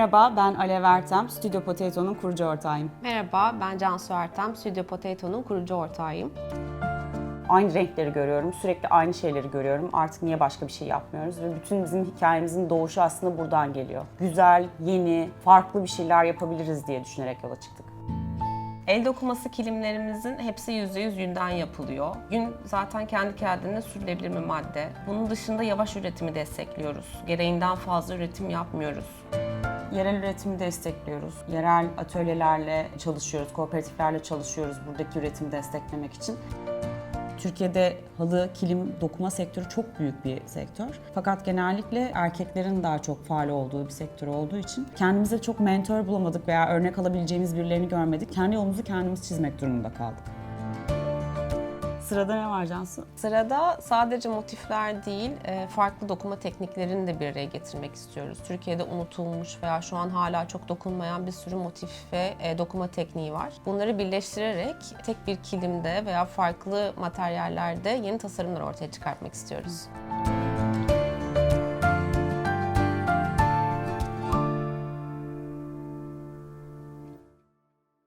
Merhaba, ben Alev Ertem, Stüdyo Potato'nun kurucu ortağıyım. Merhaba, ben Cansu Ertem, Studio Potato'nun kurucu ortağıyım. Aynı renkleri görüyorum, sürekli aynı şeyleri görüyorum. Artık niye başka bir şey yapmıyoruz? Ve bütün bizim hikayemizin doğuşu aslında buradan geliyor. Güzel, yeni, farklı bir şeyler yapabiliriz diye düşünerek yola çıktık. El dokuması kilimlerimizin hepsi %100 yünden yapılıyor. Yün zaten kendi kendine sürülebilir bir madde. Bunun dışında yavaş üretimi destekliyoruz. Gereğinden fazla üretim yapmıyoruz. Yerel üretimi destekliyoruz. Yerel atölyelerle çalışıyoruz, kooperatiflerle çalışıyoruz buradaki üretimi desteklemek için. Türkiye'de halı, kilim, dokuma sektörü çok büyük bir sektör. Fakat genellikle erkeklerin daha çok faal olduğu bir sektör olduğu için kendimize çok mentor bulamadık veya örnek alabileceğimiz birilerini görmedik. Kendi yolumuzu kendimiz çizmek durumunda kaldık. Sırada ne var Cansu? Sırada sadece motifler değil, e, farklı dokuma tekniklerini de bir araya getirmek istiyoruz. Türkiye'de unutulmuş veya şu an hala çok dokunmayan bir sürü motif ve e, dokuma tekniği var. Bunları birleştirerek tek bir kilimde veya farklı materyallerde yeni tasarımlar ortaya çıkartmak istiyoruz.